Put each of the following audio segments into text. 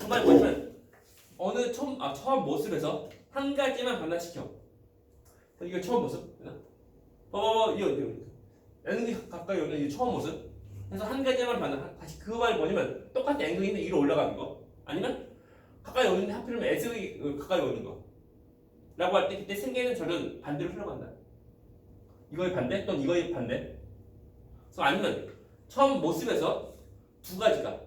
정말 뭐냐면 어느 처음 아 처음 모습에서 한 가지만 변화시켜. 이거 처음 모습. 어 이거 이거 앵글이 가까이 오는 이 처음 모습. 그래서 한 가지만 변화. 다시 그말 뭐냐면 똑같은 앵글인데 위로 올라가는 거. 아니면 가까이 오는데 하필이면 S의 가까이 오는 거. 라고 할 때 그때 생기는 절은 반대로 흘러간다. 이거의 반대 또는 이거의 반대. 그래서 아니면 처음 모습에서 두 가지가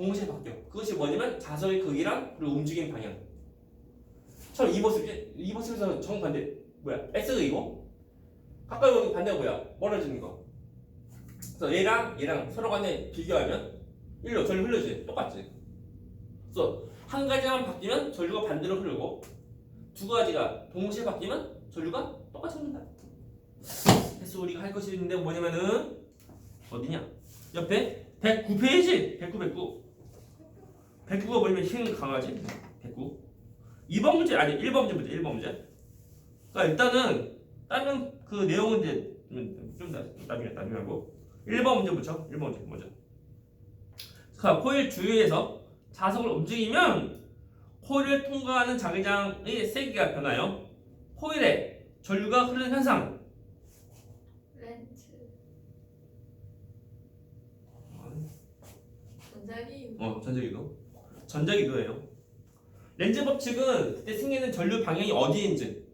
동시에 바뀌어. 그것이 뭐냐면 자석의 크기랑 그리고 움직이는 방향. 처음 이 모습 이 모습에서 정반대 뭐야? S의고 가까이 오는 반대가 뭐야? 멀어지는 거. 그래서 얘랑 얘랑 서로 간에 비교하면 일로 절로 흘러지 똑같지. 그래서 한 가지만 바뀌면 전류가 반대로 흐르고 두 가지가 동시에 바뀌면 전류가 똑같이 흐른다. 그래서 우리가 할 것이 있는데 뭐냐면은 어디냐? 옆에 109페이지 109 109 109가 뭐냐면 힘 강하지 109 2번 문제 아니 1번 문제 문제 1번 문제. 그러니까 일단은 다른 그 내용은 이제 좀, 나- 나중에 나중에 하고. 1번 문제부터 1번 문제 먼저 자 코일 주위에서 자석을 움직이면 코일을 통과하는 자기장의 세기가 변하여 코일에 전류가 흐르는 현상. 렌트 전자기 어, 전자기도. 전자기도예요. 렌즈 법칙은 그때 생기는 전류 방향이 어디인지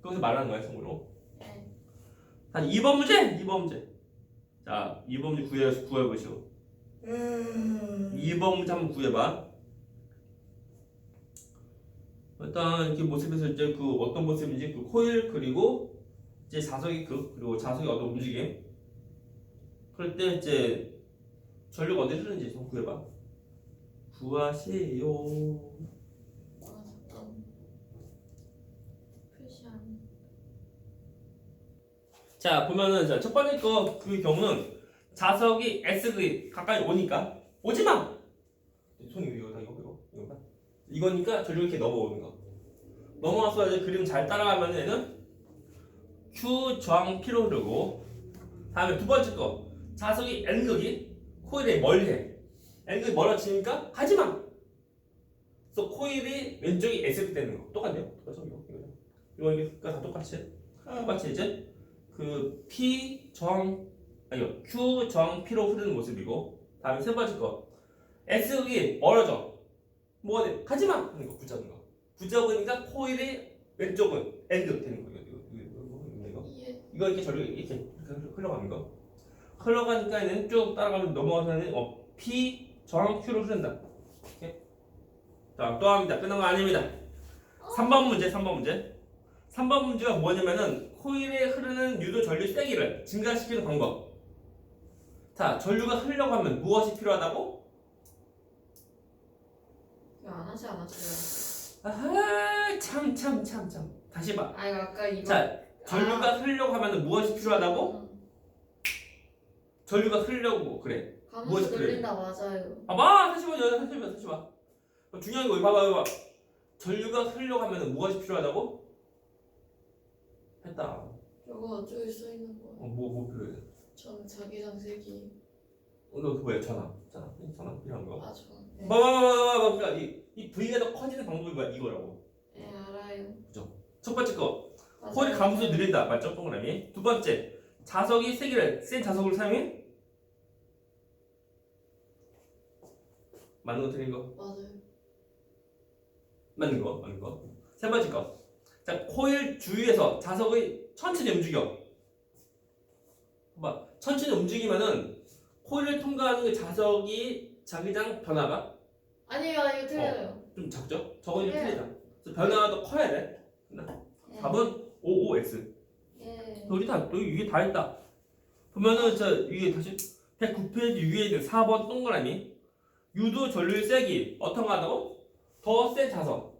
그것을 말하는 거야, 성으로. 네. 자, 2번 문제, 2번 문제. 자, 2번 문제 구해 구해 보시오. 2번 문제 한번 구해봐. 일단 이렇게 모습에서 이제 그 어떤 모습인지 그 코일 그리고 이제 자석의 극 그리고 자석의 어떤 움직임. 그럴 때 이제 전류가 어디 흐르는지 좀 구해봐. 표시한 자 보면은 자, 첫 번째 거 그 경우는 자석이 S극이 가까이 오니까 오지 마. 손이 이거 다 이거 이거. 이거니까 전류 이렇게 넘어오는 거. 넘어와서 이제 그림 잘 따라가면 얘는 Q 저항 P로 흐르고 다음에 두 번째 거 자석이 N극이 코일에 멀해. N극이 멀어지니까 하지 마. 그래서 코일이 왼쪽이 S극 되는 거. 똑같네요. 똑같죠 이거? 이거 이거 이거 다 똑같이? 똑같이 이제 그 P 저항 아니요. Q 저항 P로 흐르는 모습이고 다음에 세 번째 거. S극이 멀어져. 뭐가 돼? 가지마! 하는 거 붙잡는 거. 붙잡으니까 코일의 왼쪽은 N극 되는 거예요. 이거 이거 이거 이거 이거 이거. 이렇게 저렇게 이렇게 이렇게 흘러가는 거. 흘러가니까 얘는 쭉 따라가면 넘어가서는 어, P 저항 Q로 흐른다. 이렇게 자또 합니다. 끝난 거 아닙니다. 3번 문제 3번 문제. 3번 문제가 뭐냐면은 코일에 흐르는 유도 전류 세기를 증가시키는 방법. 자 전류가 흐르려고 하면 무엇이 필요하다고? 이거 안 하지 않았어요 아하 참 참 참 참. 다시 봐. 아 이거 아까 이거 자, 전류가 흐르려고 하면 무엇이 필요하다고? 전류가 흐르려고 그래. 가면서 무엇이 그래? 늘린다 맞아요 봐봐, 다시 봐, 다시 봐, 다시 봐. 어, 중요한 거, 봐봐, 봐봐. 전류가 흐르려고 하면 무엇이 필요하다고? 했다. 저거 저기 써있는 거 어, 뭐, 뭐 필요해? 저 자기장 세기 어, 너 그거 뭐야? 전화. 전화. 전화 필요한 거. 아저 네. 봐봐, 봐봐, 봐봐, 봐봐. 그러니까 이, 이 V가 더 커지는 방법이 뭐야? 이거라고. 네 알아요 첫 번째 거, 맞아요. 코일이 감소 느린다. 맞죠? 동그라미. 두 번째, 자석이 세기를 센 자석을 사용해? 맞는 거 틀린 거? 맞아요 맞는 거, 맞는 거. 세 번째 거. 자, 코일 주위에서 자석의 천천히 움직여. 봐봐, 천천히 움직이면은 코일을 통과하는 그 자석이 자기장 변화가 아니에요 아니요 틀려요 좀 작죠? 저건 좀 네. 틀리다. 그래서 변화가 더 커야 돼. 예. 답은 OOX. 예. 여기 다, 여기 위에 다 있다. 보면은 저 위에 다시 109페이지 위에 있는 4번 동그라미. 유도 전류의 세기 어떤 거 하다고? 더 센 자석.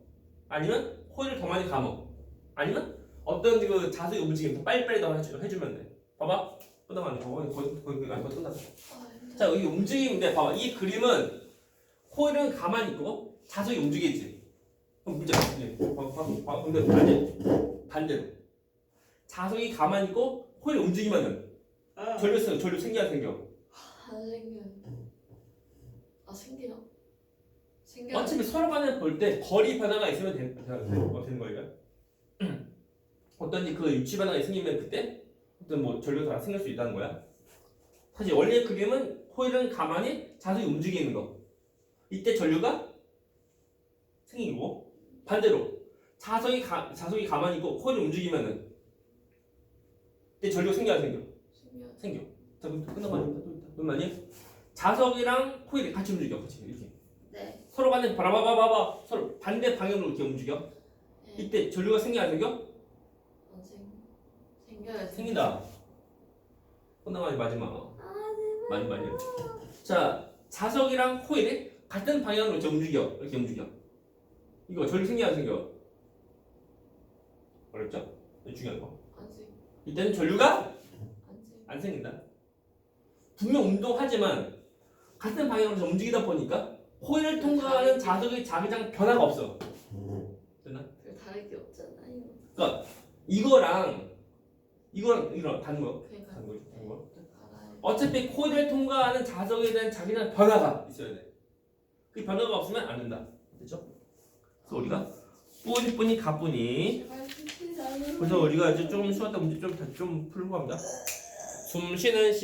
아니면 코일을 더 많이 감어. 아니면 어떤 그 자석의 움직임 더 빨리빨리 더 해주- 해주면 돼. 봐봐. 끝나가는 거. 거의 거의 거의 거의 거의 끝났어. 아, 자 여기 움직임인데 봐봐. 이 그림은 코일은 가만히 있고 자석이 움직이지. 그럼 문제 이제 봐- 근데 반대 반대로 자석이 가만히 있고 코일이 움직이면은 전류 생 전류 생겨 안 생겨. 안 생겨요 아 생기나? 생겨. 어차피 서로 간에 볼 때 거리 변화가 있으면 되는, 되는, 거- 되는 거예요. 어떤지 그 위치 변화가 생기면 그때 어떤 뭐 전류가 생길 수 있다는 거야. 사실 원래 그림은 코일은 가만히 자석이 움직이는 거. 이때 전류가 생기고 반대로 자석이 가, 자석이 가만히 있고 코일이 움직이면은 이때 전류가 생겨 안 생겨? 생겨. 생겨. 자 그럼 거 아닙니까? 또 있다. 그럼 아니 자석이랑 코일이 같이 움직여, 같이 이렇게. 네. 서로 간에 바라봐봐봐 서로 반대 방향으로 이렇게 움직여. 네. 이때 전류가 생겨 안 생겨? 어, 생 생겨요. 생긴다. 끝나가지 마지막. 아, 많이 많이. 자 자석이랑 코일이 같은 방향으로 이렇게 움직여. 이렇게 움직여. 이거 전류 생겨 안 생겨? 어렵죠? 이거 중요한 거. 안 생. 이때는 전류가 안 생. 안 생긴다. 분명 운동하지만 같은 방향으로 움직이다 보니까 코일을 통과하는 자석의 자기장 변화가 없어. 됐나? 별 다를 게 없잖아요. 그러니까 이거랑 이거랑 이거랑 다른 거. 그러니까. 다른 거죠. 다른 거. 알아요. 어차피 코일을 통과하는 자석에 대한 자기장 변화가 있어야 돼. 그 변화가 없으면 안 된다. 됐죠? 그래서 우리가 뿌니뿌니 가뿌니 제발 숨쉬자요. 그래서 우리가 이제 조금 쉬었다 문제 좀, 좀 풀고 합니다. 숨 쉬는 시